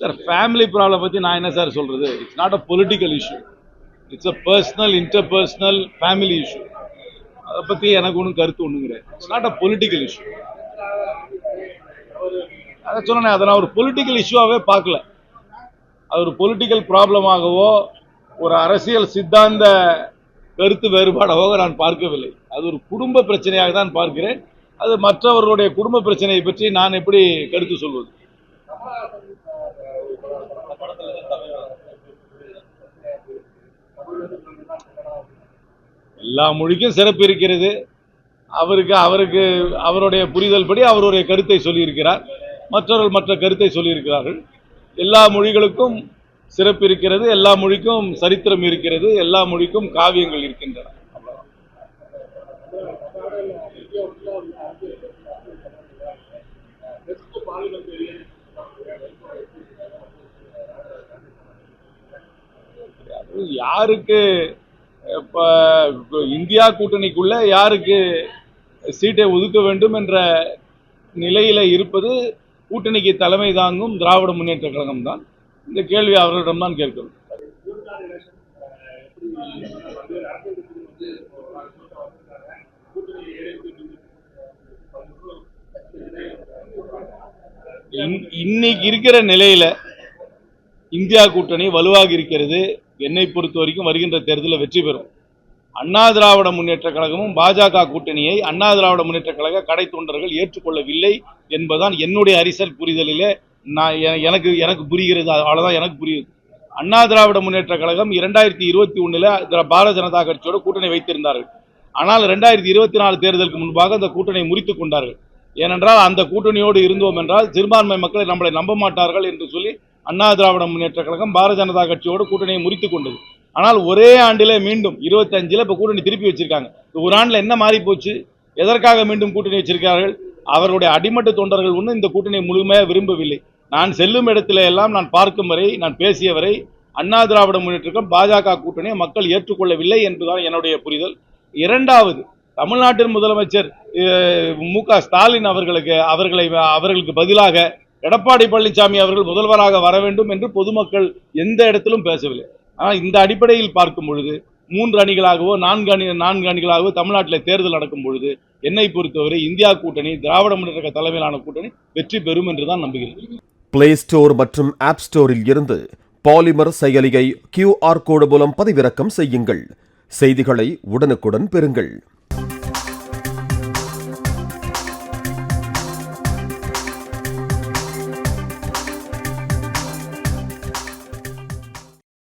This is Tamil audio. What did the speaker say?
சார் ஃபேமிலி ப்ராப்ளம் பற்றி நான் என்ன சார் சொல்கிறது it's not a political issue it's a personal interpersonal family issue அதை பற்றி எனக்கு ஒன்றும் கருத்து ஒன்றும் கிடையாது. It's not a political issue அதை சொன்னேன் அதை நான் ஒரு பொலிட்டிக்கல் இஷ்யூவாகவே பார்க்கல. அது ஒரு பொலிட்டிக்கல் ப்ராப்ளமாகவோ ஒரு அரசியல் சித்தாந்த கருத்து வேறுபாடாகவோ நான் பார்க்கவில்லை. அது ஒரு குடும்ப பிரச்சனையாக தான் பார்க்கிறேன். அது மற்றவர்களுடைய குடும்ப பிரச்சனையை பற்றி நான் எப்படி கருத்து சொல்வது? எல்லா மொழிக்கும் சிறப்பு இருக்கிறது. அவருக்கு அவருக்கு அவருடைய புரிதல் படி அவருடைய கருத்தை சொல்லியிருக்கிறார். மற்றவர்கள் மற்ற கருத்தை சொல்லியிருக்கிறார்கள். எல்லா மொழிகளுக்கும் சிறப்பு இருக்கிறது. எல்லா மொழிக்கும் சரித்திரம் இருக்கிறது. எல்லா மொழிக்கும் காவியங்கள் இருக்கின்றன அது யாருக்கு இப்போ இந்தியா கூட்டணிக்குள்ள யாருக்கு சீட்டை ஒதுக்க வேண்டும் என்ற நிலையில் இருப்பது கூட்டணிக்கு தலைமை தாங்கும் திராவிட முன்னேற்ற கழகம் தான் இந்த கேள்வி அவர்களிடம் தான் கேட்கிறோம் இன்னைக்கு இருக்கிற நிலையில இந்தியா கூட்டணி வலுவாக இருக்கிறது. என்னை பொறுத்த வரைக்கும் வருகின்ற தேர்தலில் வெற்றி பெறும். அண்ணா திராவிட முன்னேற்ற கழகமும் பாஜக கூட்டணியை அண்ணா திராவிட முன்னேற்ற கழக கடை தொண்டர்கள் ஏற்றுக்கொள்ளவில்லை என்பதுதான் என்னுடைய அரசியல் புரிதலிலே நான் எனக்கு எனக்கு புரிகிறது. அவ்வளோதான் எனக்கு புரியுது. அண்ணா திராவிட முன்னேற்ற கழகம் இரண்டாயிரத்தி இருபத்தி ஒன்றில் பாரத ஜனதா கட்சியோட கூட்டணி வைத்திருந்தார்கள். ஆனால் ரெண்டாயிரத்தி இருபத்தி நாலு தேர்தலுக்கு முன்பாக அந்த கூட்டணியை முறித்துக் கொண்டார்கள். ஏனென்றால் அந்த கூட்டணியோடு இருந்தோம் என்றால் சிறுபான்மை மக்கள் நம்மளை நம்ப மாட்டார்கள் என்று சொல்லி அண்ணா திராவிட முன்னேற்ற கழகம் பாரதிய ஜனதா கட்சியோடு கூட்டணியை முறித்து கொண்டது. ஆனால் ஒரே ஆண்டிலே மீண்டும் இருபத்தஞ்சில் இப்போ கூட்டணி திருப்பி வச்சிருக்காங்க. ஒரு ஆண்டில் என்ன மாறி போச்சு? எதற்காக மீண்டும் கூட்டணி வச்சிருக்கிறார்கள்? அவருடைய அடிமட்ட தொண்டர்கள் ஒன்றும் இந்த கூட்டணியை முழுமையாக விரும்பவில்லை. நான் செல்லும் இடத்துல எல்லாம் நான் பார்க்கும் வரை நான் பேசிய வரை அண்ணா திராவிட முன்னேற்றம் பாஜக கூட்டணியை மக்கள் ஏற்றுக்கொள்ளவில்லை என்பதுதான் என்னுடைய புரிதல். இரண்டாவது தமிழ்நாட்டின் முதலமைச்சர் மு க ஸ்டாலின் அவர்களுக்கு அவர்களை அவர்களுக்கு பதிலாக எடப்பாடி பழனிசாமி அவர்கள் முதல்வராக வர வேண்டும் என்று பொதுமக்கள் எந்த இடத்திலும் பேசவில்லை. ஆனால் இந்த அடிப்படையில் பார்க்கும் பொழுது மூன்று அணிகளாகவோ நான்கு அணி நான்கு அணிகளாகவோ தமிழ்நாட்டில் தேர்தல் நடக்கும் பொழுது என்னை பொறுத்தவரை இந்தியா கூட்டணி திராவிட முன்னேற்ற தலைமையிலான கூட்டணி வெற்றி பெறும் என்று தான் நம்புகிறேன். பிளே ஸ்டோர் மற்றும் ஆப் ஸ்டோரில் இருந்து பாலிமர் செயலியை கியூஆர் கோடு மூலம் பதிவிறக்கம் செய்யுங்கள். செய்திகளை உடனுக்குடன் பெறுங்கள்.